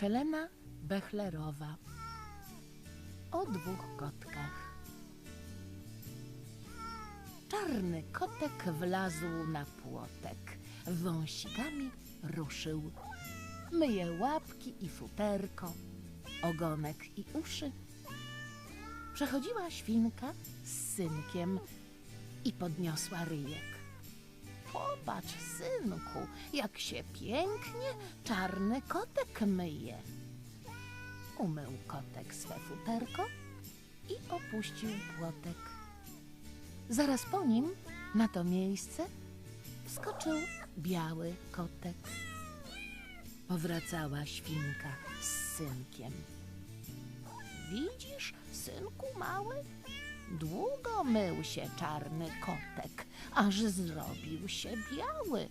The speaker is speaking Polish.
Helena Bechlerowa o dwóch kotkach. Czarny kotek wlazł na płotek, wąsikami ruszył. Myje łapki i futerko, ogonek i uszy. Przechodziła świnka z synkiem i podniosła ryjek. Popatrz, synku, jak się pięknie czarny kotek myje. Umył kotek swe futerko i opuścił płotek. Zaraz po nim na to miejsce wskoczył biały kotek. Powracała świnka z synkiem. Widzisz, synku mały? Długo mył się czarny kotek, aż zrobił się biały.